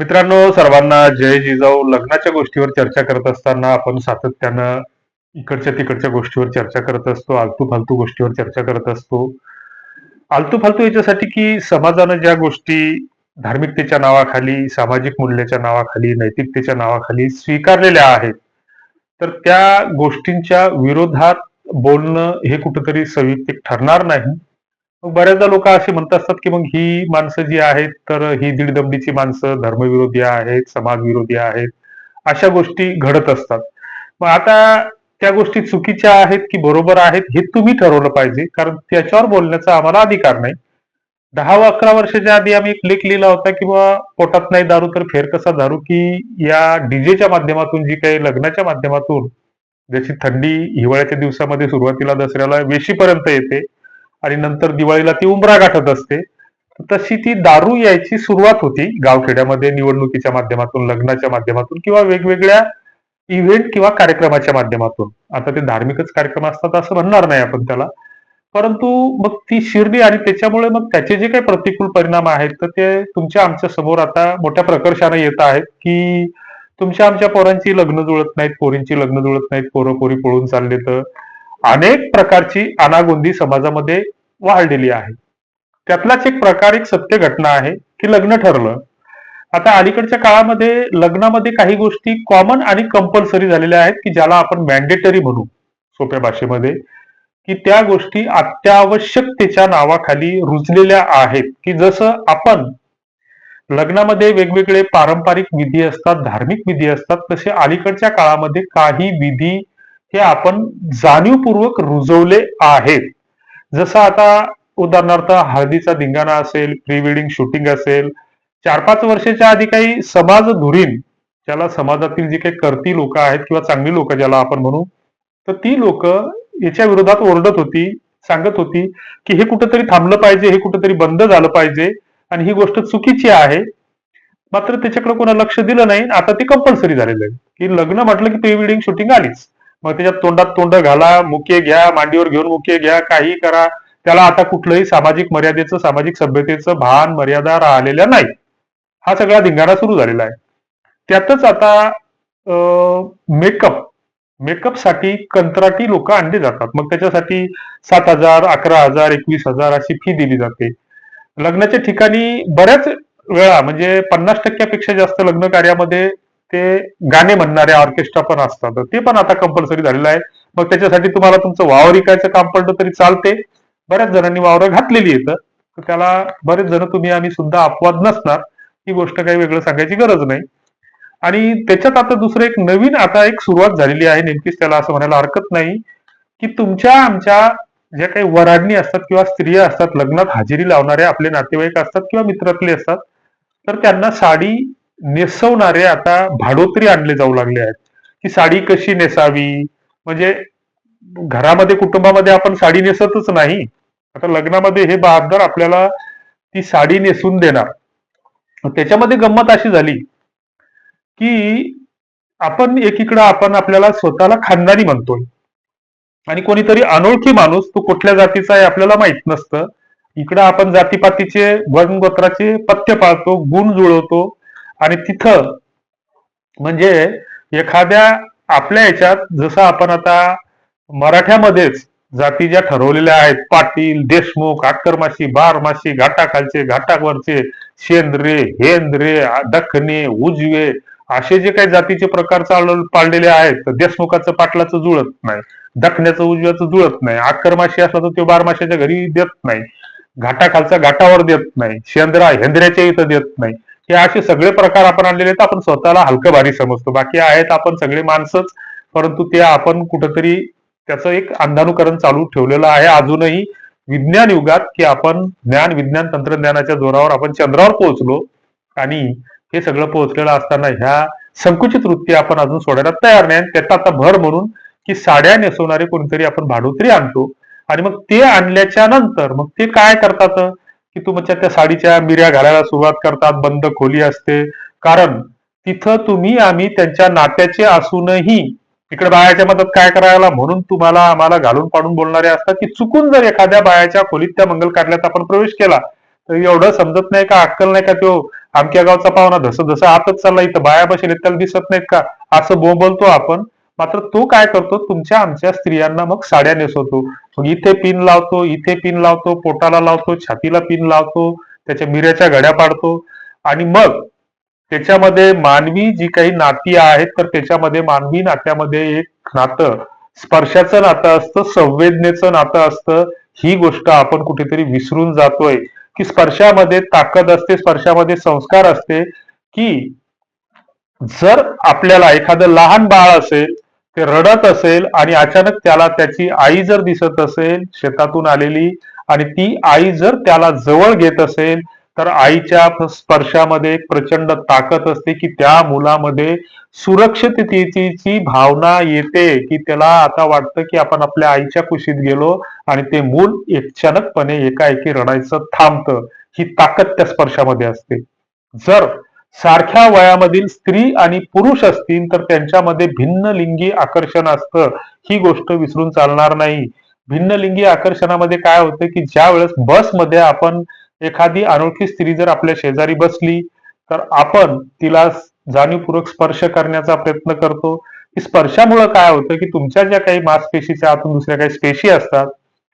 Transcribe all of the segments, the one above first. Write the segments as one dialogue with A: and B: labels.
A: मित्रांनो सर्वांना जय जिजाऊ. लग्नाच्या गोष्टीवर चर्चा करत असताना आपण सातत्यानं इकडच्या तिकडच्या गोष्टीवर चर्चा करत असतो आलतू फालतू गोष्टीवर चर्चा करत असतो. आलतू फालतू याच्यासाठी की समाजानं ज्या गोष्टी धार्मिकतेच्या नावाखाली सामाजिक मूल्याच्या नावाखाली नैतिकतेच्या नावाखाली स्वीकारलेल्या आहेत तर त्या गोष्टींच्या विरोधात बोलणं हे कुठंतरी संयुक्तिक ठरणार नाही. बऱ्याचदा लोक असे म्हणत असतात की मग ही माणसं जी आहेत तर ही दीडदमडीची माणसं धर्मविरोधी आहेत समाजविरोधी आहेत अशा गोष्टी घडत असतात. मग आता त्या गोष्टी चुकीच्या आहेत की बरोबर आहेत हे तुम्ही ठरवलं पाहिजे कारण त्याच्यावर बोलण्याचा आम्हाला अधिकार नाही. दहा व अकरा वर्षाच्या आधी आम्ही एक लेख लिहिला होता की बा पोटात नाही दारू तर फेर कसा दारू? की या डीजेच्या माध्यमातून जी काही लग्नाच्या माध्यमातून जशी थंडी हिवाळ्याच्या दिवसामध्ये सुरुवातीला दसऱ्याला वेशीपर्यंत येते आणि नंतर दिवाळीला ती उंबरा गाठत असते. तशी ती दारू यायची सुरुवात होती गावखेड्यामध्ये निवडणुकीच्या माध्यमातून लग्नाच्या माध्यमातून किंवा वेगवेगळ्या इव्हेंट किंवा कार्यक्रमाच्या माध्यमातून. आता ते धार्मिकच कार्यक्रम असतात असं म्हणणार नाही आपण त्याला. परंतु मग ती शिरली आणि त्याच्यामुळे मग त्याचे जे काही प्रतिकूल परिणाम आहेत तर ते तुमच्या आमच्यासमोर आता मोठ्या प्रकर्षाने येत आहेत की तुमच्या आमच्या पोरांची लग्न जुळत नाहीत पोरींची लग्न जुळत नाहीत पोरं पोरी पळून चालले तर अनेक प्रकारची अनागोंदी समाजामध्ये वाढलेली आहे. त्यातलाच एक प्रकार एक सत्य घटना आहे की लग्न ठरलं. आता अलीकडच्या काळामध्ये लग्नामध्ये काही गोष्टी कॉमन आणि कंपल्सरी झालेल्या आहेत की ज्याला आपण मॅन्डेटरी म्हणू सोप्या भाषेमध्ये की त्या गोष्टी अत्यावश्यकतेच्या नावाखाली रुजलेल्या आहेत की जसं आपण लग्नामध्ये वेगवेगळे पारंपरिक विधी असतात धार्मिक विधी असतात तसे अलीकडच्या काळामध्ये काही विधी हे आपण जाणीवपूर्वक रुजवले आहेत जसं आता उदाहरणार्थ हळदीचा धिंगाणा असेल प्री वेडिंग शूटिंग असेल चार पाच वर्षाच्या आधी काही समाज धुरीन ज्याला समाजातील जी काही करती लोक आहेत किंवा चांगली लोक ज्याला आपण म्हणू तर ती लोक याच्या विरोधात ओरडत होती सांगत होती की हे कुठंतरी थांबलं पाहिजे हे कुठंतरी बंद झालं पाहिजे आणि ही गोष्ट चुकीची आहे. मात्र त्याच्याकडे कोणा लक्ष दिलं नाही आता ते कंपल्सरी झालेलं आहे. की लग्न म्हटलं की प्री वेडिंग शूटिंग आलीच. मग त्याच्यात तोंडात तोंड घाला मुके घ्या मांडीवर घेऊन मुके घ्या काही करा. त्याला आता कुठलंही सामाजिक मर्यादेचं सामाजिक सभ्यतेचं भान मर्यादा राहिलेल्या नाही. हा सगळा धिंगाणा सुरू झालेला आहे. त्यातच आता मेकअप मेकअपसाठी कंत्राटी लोक आणले जातात. मग त्याच्यासाठी सात हजार अकरा हजार एकवीस हजार अशी फी दिली जाते. लग्नाच्या ठिकाणी बऱ्याच वेळा म्हणजे पन्नास टक्क्यापेक्षा जास्त लग्न कार्यामध्ये ते गाणे म्हणणारे ऑर्केस्ट्रा पण असतात. ते पण आता कंपल्सरी झालेलं आहे. मग त्याच्यासाठी तुम्हाला तुमचं वावर विकायचं काम पडलं तरी चालते. बऱ्याच जणांनी वावरं घातलेली येतं तर त्याला बरेच जण तुम्ही आम्ही सुद्धा अपवाद नसणार. ही गोष्ट काही वेगळं सांगायची गरज नाही. आणि त्याच्यात आता दुसरं एक नवीन आता एक सुरुवात झालेली आहे. नेमकीच त्याला असं म्हणायला हरकत नाही की तुमच्या आमच्या ज्या काही वराडणी असतात किंवा स्त्रिया असतात लग्नात हजेरी लावणारे आपले नातेवाईक असतात किंवा मित्रातले असतात तर त्यांना साडी नेसवणारे आता भाडोत्री आणले जाऊ लागले आहेत. की साडी कशी नेसावी? म्हणजे घरामध्ये कुटुंबामध्ये आपण साडी नेसतच नाही. आता लग्नामध्ये हे बहादर आपल्याला ती साडी नेसून देणार. त्याच्यामध्ये गंमत अशी झाली की आपण एकीकडं आपण आपल्याला स्वतःला खानदानी म्हणतोय. आणि कोणीतरी अनोळखी माणूस तो कुठल्या जातीचा आहे आपल्याला माहीत नसतं. इकडं आपण जातीपातीचे वनगोत्राचे पथ्य पाळतो गुण जुळवतो. आणि तिथं म्हणजे एखाद्या आपल्या याच्यात जसं आपण आता मराठ्यामध्येच जाती ज्या ठरवलेल्या आहेत पाटील देशमुख आटकरमाशी बारमाशी घाटाखालचे घाटावरचे शेंद्रे हेंद्रे दखने उजवे असे जे काही जातीचे प्रकार चाल पाळलेले आहेत तर देशमुखाचं पाटलाचं जुळत नाही दखण्याचं उजव्याचं जुळत नाही आकरमाशी असला तर तो बारमाशाच्या घरी देत नाही घाटाखालचा घाटावर देत नाही शेंद्रा हेंद्र्याच्या इथं देत नाही. हे असे सगळे प्रकार आपण आणलेले आहेत आपण स्वतःला हलकं भारी समजतो. बाकी आहेत आपण सगळे माणसंच परंतु ते आपण कुठंतरी त्याचं एक अंधानुकरण चालू ठेवलेलं आहे. अजूनही विज्ञान युगात की आपण ज्ञान विज्ञान तंत्रज्ञानाच्या जोरावर आपण चंद्रावर पोहोचलो आणि हे सगळं पोहोचलेलं असताना ह्या संकुचित वृत्ती आपण अजून सोडायला तयार नाही. त्याचा आता भर म्हणून की साड्या नेसवणारे कोणीतरी आपण भाडोत्री आणतो. आणि मग ते आणल्याच्या नंतर मग ते काय करतात? की तुमच्या त्या साडीच्या मिऱ्या घालायला सुरुवात करतात बंद खोली असते. कारण तिथं तुम्ही आम्ही त्यांच्या नात्याचे असूनही इकडे बायाच्या मदत काय करायला म्हणून तुम्हाला आम्हाला घालून पाडून बोलणारे असतात की चुकून जर एखाद्या बायाच्या खोलीत त्या मंगल कार्यात आपण प्रवेश केला तर एवढं समजत नाही का अक्कल नाही का तो आमच्या गावचा पाहुणा धसं धसं आतच चालला इथं बाया बसेल त्याला दिसत नाहीत का? असं बोंबलतो आपण. मात्र तो काय करतो? तुमच्या आमच्या स्त्रियांना मग साड्या नेसवतो. मग इथे पिन लावतो इथे पिन लावतो पोटाला लावतो छातीला पिन लावतो त्याच्या मिऱ्याच्या घड्या पाडतो. आणि मग त्याच्यामध्ये मानवी जी काही नाती आहेत तर त्याच्यामध्ये मानवी नात्यामध्ये एक नातं स्पर्शाचं नातं असतं संवेदनेचं नातं असतं. ही गोष्ट आपण कुठेतरी विसरून जातोय. की स्पर्शामध्ये ताकद असते स्पर्शामध्ये संस्कार असते की जर आपल्याला एखादं लहान बाळ असेल ते रडत असेल आणि अचानक त्याला त्याची आई जर दिसत असेल शेतातून आलेली आणि ती आई जर त्याला जवळ घेत असेल तर आईच्या स्पर्शामध्ये एक प्रचंड ताकद असते की त्या मुलामध्ये सुरक्षिततेची भावना येते की त्याला आता वाटतं की आपण आपल्या आईच्या कुशीत गेलो आणि ते मूल अचानकपणे एकाएकी रडायचं थांबतं. ही ताकद त्या स्पर्शामध्ये असते. जर सारख्या वयामधील स्त्री आणि पुरुष असतील तर त्यांच्यामध्ये भिन्न लिंगी आकर्षण असतं. ही गोष्ट विसरून चालणार नाही. भिन्न लिंगी आकर्षणामध्ये काय होतं की ज्या वेळेस बसमध्ये आपण एखादी अनोळखी स्त्री जर आपल्या शेजारी बसली तर आपण तिला जाणीवपूर्वक स्पर्श करण्याचा प्रयत्न करतो. की स्पर्शामुळे काय होतं की तुमच्या ज्या काही मांसपेशीच्या आतून दुसऱ्या काही पेशी असतात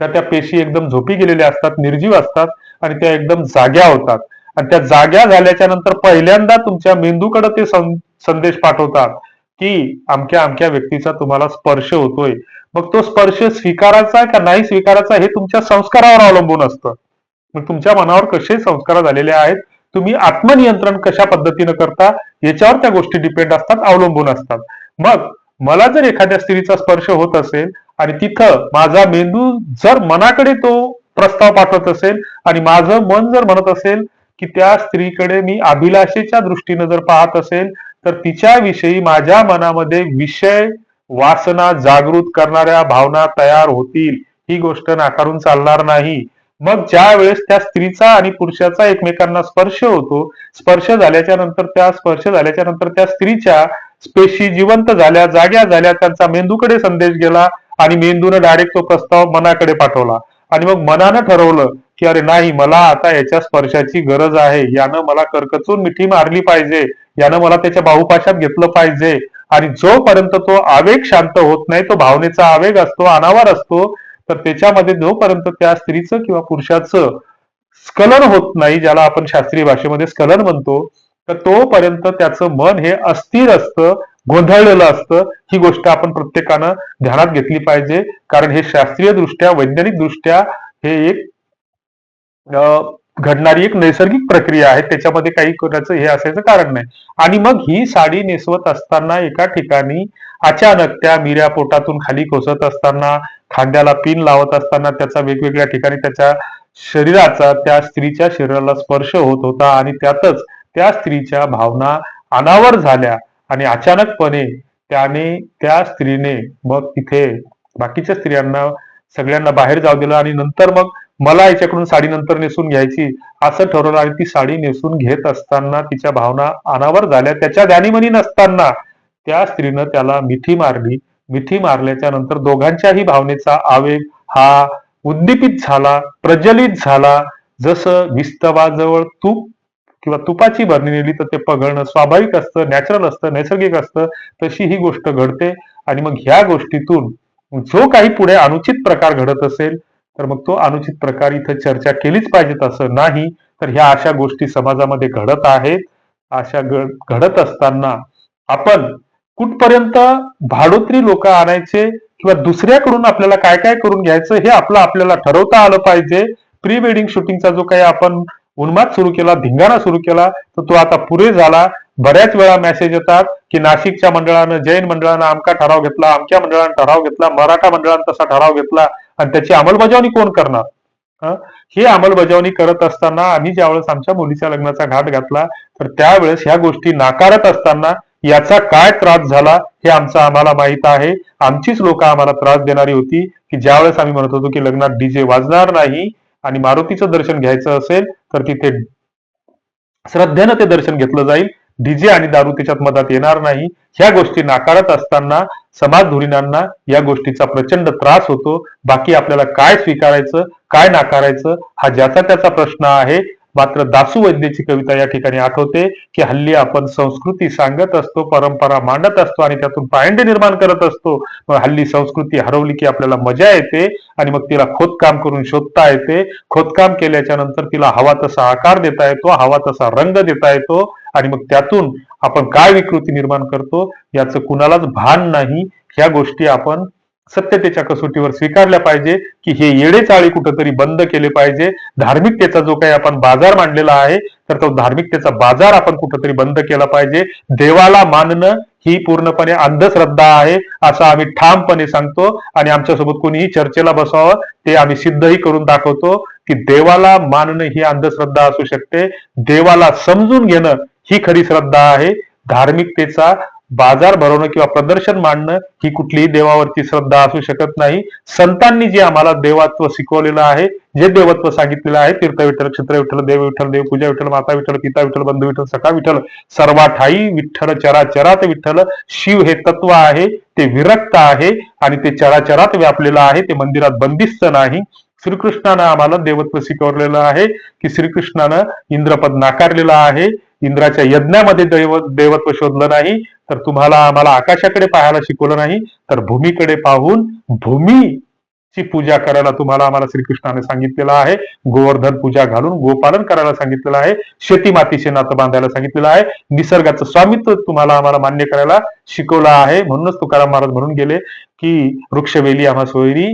A: तर त्या पेशी एकदम झोपी गेलेल्या असतात निर्जीव असतात आणि त्या एकदम जाग्या होतात. आणि त्या जाग्या झाल्याच्यानंतर पहिल्यांदा तुमच्या मेंदूकडे ते संदेश पाठवतात की अमक्या अमक्या व्यक्तीचा तुम्हाला स्पर्श होतोय. मग तो स्पर्श स्वीकारायचा का नाही स्वीकारायचा हे तुमच्या संस्कारावर अवलंबून असतं. मग तुमच्या मनावर कसे संस्कार झालेले आहेत तुम्ही आत्मनियंत्रण कशा पद्धतीनं करता याच्यावर त्या गोष्टी डिपेंड असतात अवलंबून असतात. मग मला जर एखाद्या स्त्रीचा स्पर्श होत असेल आणि तिथं माझा मेंदू जर मनाकडे तो प्रस्ताव पाठवत असेल आणि माझं मन जर म्हणत असेल की त्या स्त्रीकडे मी अभिलाषेच्या दृष्टीनं जर पाहत असेल तर तिच्याविषयी माझ्या मनामध्ये विषय वासना जागृत करणाऱ्या भावना तयार होतील. ही गोष्ट नाकारून चालणार नाही. मग ज्या वेळेस त्या स्त्रीचा आणि पुरुषाचा एकमेकांना स्पर्श होतो स्पर्श झाल्याच्यानंतर त्या स्पर्श झाल्याच्यानंतर त्या स्त्रीच्या स्पेशी जिवंत झाल्या जाग्या झाल्या त्यांचा मेंदूकडे संदेश गेला आणि मेंदूने डायरेक्ट तो प्रस्ताव मनाकडे पाठवला. आणि मग मनानं ठरवलं की अरे नाही मला आता याच्या स्पर्शाची गरज आहे. यानं मला करकचून मिठी मारली पाहिजे. यानं मला त्याच्या बाहुपाशात घेतलं पाहिजे. आणि जोपर्यंत तो आवेग शांत होत नाही तो भावनेचा आवेग असतो अनावर असतो तर त्याच्यामध्ये जोपर्यंत त्या स्त्रीचं किंवा पुरुषाचं स्खलन होत नाही ज्याला आपण शास्त्रीय भाषेमध्ये स्खलन म्हणतो तर तोपर्यंत त्याचं मन हे अस्थिर असतं गोंधळलेलं असतं. ही गोष्ट आपण प्रत्येकानं ध्यानात घेतली पाहिजे. कारण हे शास्त्रीय दृष्ट्या वैज्ञानिक दृष्ट्या हे एक घडणारी एक नैसर्गिक प्रक्रिया आहे. त्याच्यामध्ये काही करायचं हे असायचं कारण नाही. आणि मग ही साडी नेसवत असताना एका ठिकाणी अचानक त्या मिऱ्या पोटातून खाली कोसत असताना खांद्याला पिन लावत असताना त्याचा वेगवेगळ्या ठिकाणी त्याच्या शरीराचा त्या स्त्रीच्या शरीराला स्पर्श होत होता आणि त्यातच त्या स्त्रीच्या भावना अनावर झाल्या आणि अचानकपणे त्याने त्या स्त्रीने मग तिथे बाकीच्या स्त्रियांना सगळ्यांना बाहेर जाऊ दिलं आणि नंतर मग मला याच्याकडून साडी नंतर नेसून घ्यायची असं ठरवलं आणि ती साडी नेसून घेत असताना तिच्या भावना अनावर झाल्या. त्याच्या ध्यानीमनी नसताना त्या स्त्रीनं त्याला मिठी मारली. मिठी मारल्याच्या नंतर दोघांच्याही भावनेचा आवेग हा उद्दीपित झाला प्रज्वलित झाला. जसं विस्तवाजवळ तूप किंवा तुपाची भरणी नेली तर ते पगळणं स्वाभाविक असतं नॅचरल असतं नैसर्गिक असतं तशी ही गोष्ट घडते. आणि मग ह्या गोष्टीतून जो काही पुढे अनुचित प्रकार घडत असेल तर मग तो अनुचित प्रकार इथं चर्चा केलीच पाहिजेत असं नाही तर ह्या अशा गोष्टी समाजामध्ये घडत आहेत. अशा घडत असताना आपण कुठपर्यंत भाडोत्री लोक आणायचे किंवा दुसऱ्याकडून आपल्याला काय काय करून घ्यायचं हे आपलं आपल्याला ठरवता आलं पाहिजे. प्री वेडिंग शूटिंगचा जो काही आपण उन्माद सुरू केला धिंगाणा सुरू केला तर तो आता पुरे झाला. बऱ्याच वेळा मेसेज येतात की नाशिकच्या मंडळानं जैन मंडळानं आमका ठराव घेतला आमच्या मंडळानं ठराव घेतला मराठा मंडळानं तसा ठराव घेतला. आणि त्याची अंमलबजावणी कोण करणार? ही? अंमलबजावणी करत असताना आम्ही ज्यावेळेस आमच्या मुलीच्या लग्नाचा घाट घातला तर त्यावेळेस ह्या गोष्टी नाकारत असताना याचा काय त्रास झाला हे आमचं आम्हाला माहीत आहे. आमचीच लोक आम्हाला त्रास देणारी होती की ज्यावेळेस आम्ही म्हणत होतो की लग्नात डीजे वाजणार नाही आणि मारुतीचं दर्शन घ्यायचं असेल तर तिथे श्रद्धेनं ते दर्शन घेतलं जाईल. डीजे आणि दारू त्याच्यात मदत येणार नाही. ह्या गोष्टी नाकारत असताना समाज धुरीणांना या गोष्टीचा प्रचंड त्रास होतो. बाकी आपल्याला काय स्वीकारायचं काय नाकारायचं हा ज्याचा त्याचा प्रश्न आहे. मात्र दासू वैद्यची कविता या ठिकाणी आठवते की हल्ली आपण संस्कृती सांगत असतो परंपरा मांडत असतो आणि त्यातून पायंडे निर्माण करत असतो. मग हल्ली संस्कृती हरवली की आपल्याला मजा येते आणि मग तिला खोदकाम करून शोधता येते. खोदकाम केल्याच्यानंतर तिला हवा तसा आकार देता येतो हवा तसा रंग देता येतो. आणि मग त्यातून आपण काय विकृती निर्माण करतो याचं कुणालाच भान नाही. ह्या गोष्टी आपण सत्यतेच्या कसोटीवर स्वीकारल्या पाहिजे की हे येडे चाळी कुठंतरी बंद केले पाहिजे. धार्मिकतेचा जो काही आपण बाजार मांडलेला आहे तर तो धार्मिकतेचा बाजार आपण कुठंतरी बंद केला पाहिजे. देवाला मानणं ही पूर्णपणे अंधश्रद्धा आहे असं आम्ही ठामपणे सांगतो. आणि आमच्यासोबत कोणीही चर्चेला बसावं ते आम्ही सिद्धही करून दाखवतो की देवाला मानणं ही अंधश्रद्धा असू शकते. देवाला समजून घेणं ही खरी श्रद्धा आहे. धार्मिकतेचा बाजार भरवणं किंवा प्रदर्शन मांडणं ही कुठलीही देवावरती श्रद्धा असू शकत नाही. संतांनी जे आम्हाला देवात्व शिकवलेलं आहे जे देवत्व सांगितलेलं आहे तीर्थ विठ्ठल क्षेत्र विठ्ठल देव विठ्ठल देव पूजा विठ्ठल माता विठ्ठल पिता विठ्ठल बंधू विठ्ठल सखा विठ्ठल सर्वाठाई विठ्ठल चराचरात विठ्ठल. शिव हे तत्व आहे ते विरक्त आहे आणि ते चराचरात व्यापलेलं आहे. ते मंदिरात बंदिस्त नाही. श्रीकृष्णानं आम्हाला देवत्व शिकवलेलं आहे की श्रीकृष्णानं इंद्रपद नाकारलेलं आहे. इंद्राच्या यज्ञामध्ये देव देवत्व शोधलं नाही तर तुम्हाला आम्हाला आकाशाकडे पाहायला शिकवलं नाही तर भूमीकडे पाहून भूमी ची पूजा करायला तुम्हाला आम्हाला श्रीकृष्णाने सांगितलेलं आहे. गोवर्धन पूजा घालून गोपालन करायला सांगितलेलं आहे. शेती मातीचे नातं बांधायला सांगितलेलं आहे. निसर्गाचं स्वामित्व तुम्हाला आम्हाला मान्य करायला शिकवलं आहे. म्हणूनच तुकाराम महाराज म्हणून गेले की वृक्षवेली आम्हा सोयरी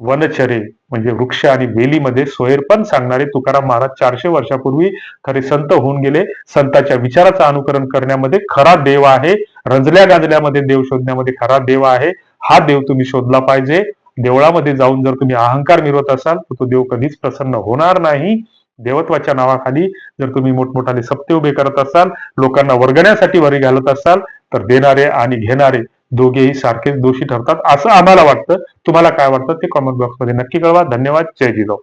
A: वनचरे म्हणजे वृक्ष आणि वेलीमध्ये सोयरपण सांगणारे तुकाराम महाराज चारशे वर्षापूर्वी खरे संत होऊन गेले. संताच्या विचाराचं अनुकरण करण्यामध्ये खरा देव आहे. रंजल्या गाजल्यामध्ये देव शोधण्यामध्ये खरा देव आहे. हा देव तुम्ही शोधला पाहिजे. देवळामध्ये जाऊन जर तुम्ही अहंकार मिरवत असाल तर तो देव कधीच प्रसन्न होणार नाही. देवत्वाच्या नावाखाली जर तुम्ही मोठमोठाले सप्ते उभे करत असाल लोकांना वर्गण्यासाठी वरी घालत असाल तर देणारे आणि घेणारे दोघेही सारखेच दोषी ठरतात. असं आम्हाला वाटतं. तुम्हाला काय वाटतं ते कॉमेंट बॉक्समध्ये नक्की कळवा. धन्यवाद. जय जिजाऊ.